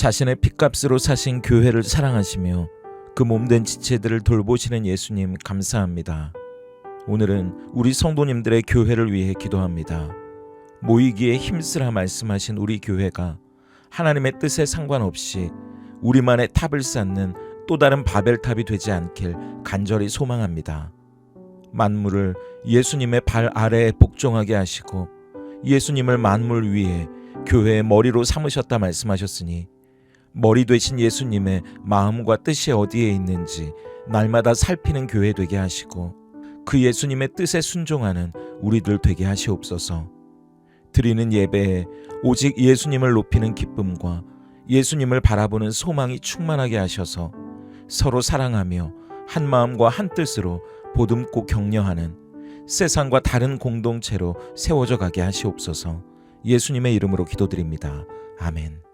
자신의 핏값으로 사신 교회를 사랑하시며 그 몸된 지체들을 돌보시는 예수님 감사합니다. 오늘은 우리 성도님들의 교회를 위해 기도합니다. 모이기에 힘쓰라 말씀하신 우리 교회가 하나님의 뜻에 상관없이 우리만의 탑을 쌓는 또 다른 바벨탑이 되지 않길 간절히 소망합니다. 만물을 예수님의 발 아래에 복종하게 하시고 예수님을 만물 위에 교회의 머리로 삼으셨다 말씀하셨으니 머리 되신 예수님의 마음과 뜻이 어디에 있는지 날마다 살피는 교회 되게 하시고 그 예수님의 뜻에 순종하는 우리들 되게 하시옵소서. 드리는 예배에 오직 예수님을 높이는 기쁨과 예수님을 바라보는 소망이 충만하게 하셔서 서로 사랑하며 한 마음과 한 뜻으로 보듬고 격려하는 세상과 다른 공동체로 세워져 가게 하시옵소서. 예수님의 이름으로 기도드립니다. 아멘.